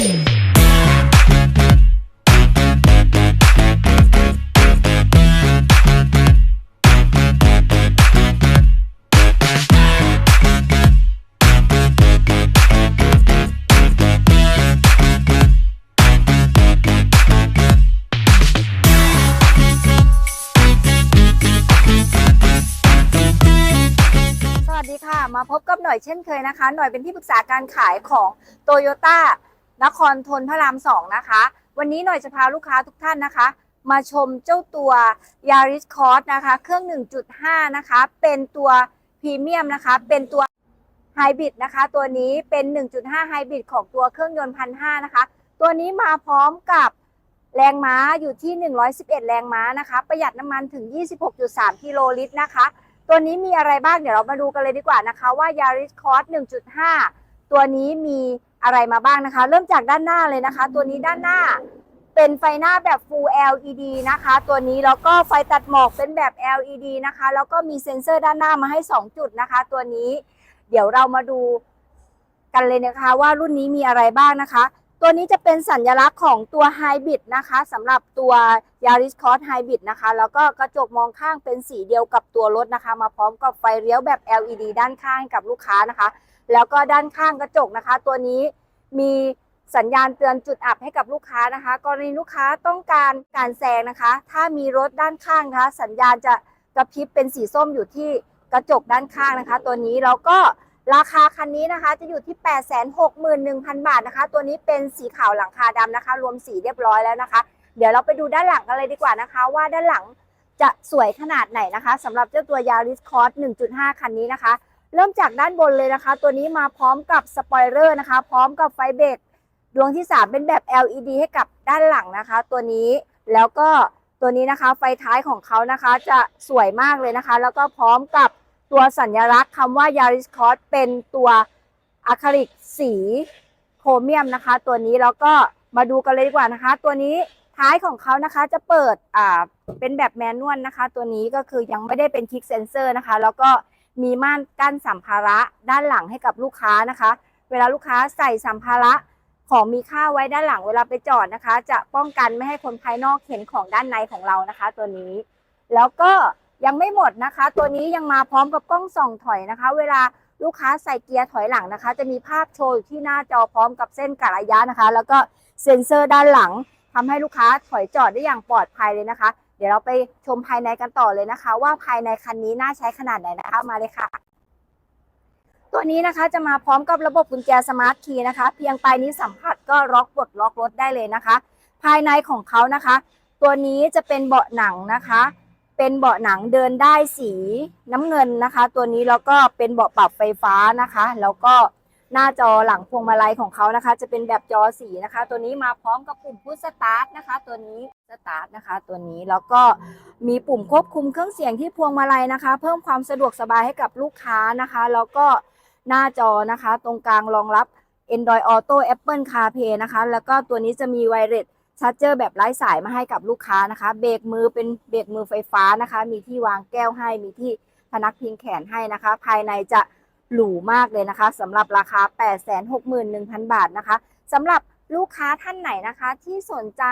สวัสดีค่ะ มาพบกับหน่อยเช่นเคยนะคะ หน่อยเป็นที่ปรึกษาการขายของโตโยต้า นครทนพระรามสองนะคะ วันนี้หน่อยจะพาลูกค้าทุกท่านนะคะ มาชมเจ้าตัว Yaris Cross นะคะ เครื่อง 1.5 นะคะ เป็นตัวพรีเมียมนะคะ เป็นตัวไฮบริดนะคะ ตัวนี้เป็น 1.5 ไฮบริดของตัวเครื่องยนต์พันห้านะคะ ตัวนี้มาพร้อมกับแรงม้าอยู่ที่ 111 แรงม้านะคะ ประหยัดน้ำมันถึง 26.3 กิโลลิตรนะคะ ตัวนี้มีอะไรบ้าง เดี๋ยวเรามาดูกันเลยดีกว่านะคะว่า Yaris Cross 1.5 ตัวนี้มี อะไรมาบ้างนะคะ เริ่มจากด้านหน้าเลยนะคะ ตัวนี้ด้านหน้าเป็นไฟหน้าแบบ Full LED นะคะ ตัวนี้แล้วก็ไฟตัดหมอกเป็นแบบ LED นะคะ แล้วก็มีเซ็นเซอร์ด้านหน้ามาให้ 2 จุดนะคะ ตัวนี้เดี๋ยวเรามาดูกันเลยนะคะว่ารุ่นนี้มีอะไรบ้างนะคะ ตัวนี้จะเป็นสัญลักษณ์ของตัว Hybrid นะคะสำหรับตัว Yaris Cross Hybrid นะคะ แล้วก็กระจกมองข้างเป็นสีเดียวกับตัวรถนะคะ มาพร้อมกับไฟเลี้ยวแบบ LED ด้านข้างให้กับลูกค้านะคะ แล้วก็ด้านข้างกระจกนะคะ ตัวนี้มีสัญญาณเตือนจุดอับให้กับลูกค้านะคะ กรณีลูกค้าต้องการการแซงนะคะ ถ้ามีรถด้านข้างนะคะ สัญญาณจะกระพริบเป็นสีส้มอยู่ที่กระจกด้านข้างนะคะ ตัวนี้แล้วก็ราคาคันนี้นะคะจะอยู่ที่ 861,000 บาทนะคะ ตัวนี้เป็นสีขาวหลังคาดำนะคะ รวมสีเรียบร้อยแล้วนะคะ เดี๋ยวเราไปดูด้านหลังกันเลยดีกว่านะคะ ว่าด้านหลังจะสวยขนาดไหนนะคะสำหรับเจ้าตัว Yaris Cross 1.5 คันนี้นะคะ เริ่มจากด้านบนเลยนะคะ ตัวนี้มาพร้อมกับสปอยเลอร์นะคะ พร้อมกับไฟเบรกดวงที่ 3 เป็นแบบ LED ให้กับด้านหลังนะคะ ตัวนี้แล้วก็ตัวนี้นะคะ ไฟท้ายของเขานะคะจะสวยมากเลยนะคะ แล้วก็พร้อมกับตัวสัญลักษณ์คำว่า Yaris Cross เป็นตัวอะคริลิกสีโครเมียมนะคะ ตัวนี้แล้วก็มาดูกันเลยดีกว่านะคะ ตัวนี้ท้ายของเขานะคะจะเปิดอ่าเป็นแบบแมนนวลนะคะ ตัวนี้ก็คือยังไม่ได้เป็นคลิกเซนเซอร์นะคะ แล้วก็ มีม่านกั้นสัมภาระด้านหลังให้กับลูกค้านะคะ เวลาลูกค้าใส่สัมภาระของมีค่าไว้ด้านหลังเวลาไปจอดนะคะ จะป้องกันไม่ให้คนภายนอกเห็นของด้านในของเรานะคะ ตัวนี้ แล้วก็ยังไม่หมดนะคะ ตัวนี้ยังมาพร้อมกับกล้องส่องถอยนะคะ เวลาลูกค้าใส่เกียร์ถอยหลังนะคะ จะมีภาพโชว์อยู่ที่หน้าจอพร้อมกับเส้นกะระยะนะคะ แล้วก็เซ็นเซอร์ด้านหลังทำให้ลูกค้าถอยจอดได้อย่างปลอดภัยเลยนะคะ เดี๋ยวเราไปชมภายในกันต่อเลยนะคะ ว่าภายในคันนี้น่าใช้ขนาดไหนนะคะ มาเลยค่ะ ตัวนี้นะคะจะมาพร้อมกับระบบกุญแจสมาร์ทคีย์นะคะ เพียงปลายนี้วสัมผัสก็ล็อกปลดล็อกรถได้เลยนะคะ ภายในของเขานะคะ ตัวนี้จะเป็นเบาะหนังนะคะ เป็นเบาะหนังเดินได้สีน้ำเงินนะคะ ตัวนี้แล้วก็เป็นเบาะปรับไฟฟ้านะคะ แล้วก็ หน้าจอหลังพวงมาลัยของเขานะคะ จะเป็นแบบจอสีนะคะ ตัวนี้มาพร้อมกับปุ่มพุชสตาร์ทนะคะ ตัวนี้สตาร์ทนะคะ ตัวนี้แล้วก็มีปุ่มควบคุมเครื่องเสียงที่พวงมาลัยนะคะ เพิ่มความสะดวกสบายให้กับลูกค้านะคะ แล้วก็หน้าจอนะคะ ตรงกลางรองรับ Android Auto Apple CarPlay นะคะ แล้วก็ตัวนี้จะมีไวเลสชาร์จเจอร์แบบไร้สายมาให้กับลูกค้านะคะ เบรกมือเป็นเบรกมือไฟฟ้านะคะ มีที่วางแก้วให้ มีที่พนักพิงแขนให้นะคะ ภายในจะ หรูมากเลยนะคะสำหรับราคา 861,000 บาทนะคะสำหรับลูกค้าท่านไหนนะคะที่สนใจ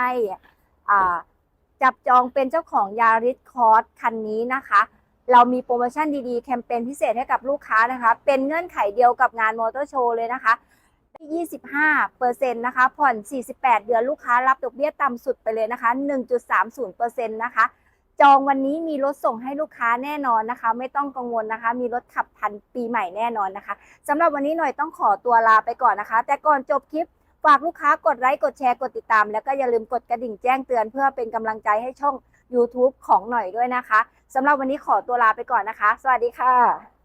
จับจองเป็นเจ้าของ Yaris Cross คันนี้นะคะ เรามีโปรโมชั่นดีๆ แคมเปญพิเศษให้กับลูกค้านะคะ เป็นเงื่อนไขเดียวกับงานมอเตอร์โชว์เลยนะคะ25เปอร์เซ็นะคะ ผ่อน 48 เดือนลูกค้ารับดอกเบี้ยต่ำสุดไปเลยนะคะ 1.30เปอร์เซ็นต์นะคะ จองวันนี้มีรถส่งให้ลูกค้าแน่นอนนะคะ ไม่ต้องกังวลนะคะ มีรถขับทันปีใหม่แน่นอนนะคะสำหรับวันนี้หน่อยต้องขอตัวลาไปก่อนนะคะ แต่ก่อนจบคลิปฝากลูกค้ากดไลค์กดแชร์กดติดตาม แล้วก็อย่าลืมกดกระดิ่งแจ้งเตือนเพื่อเป็นกำลังใจให้ช่อง YouTube ของหน่อยด้วยนะคะสำหรับวันนี้ขอตัวลาไปก่อนนะคะ สวัสดีค่ะ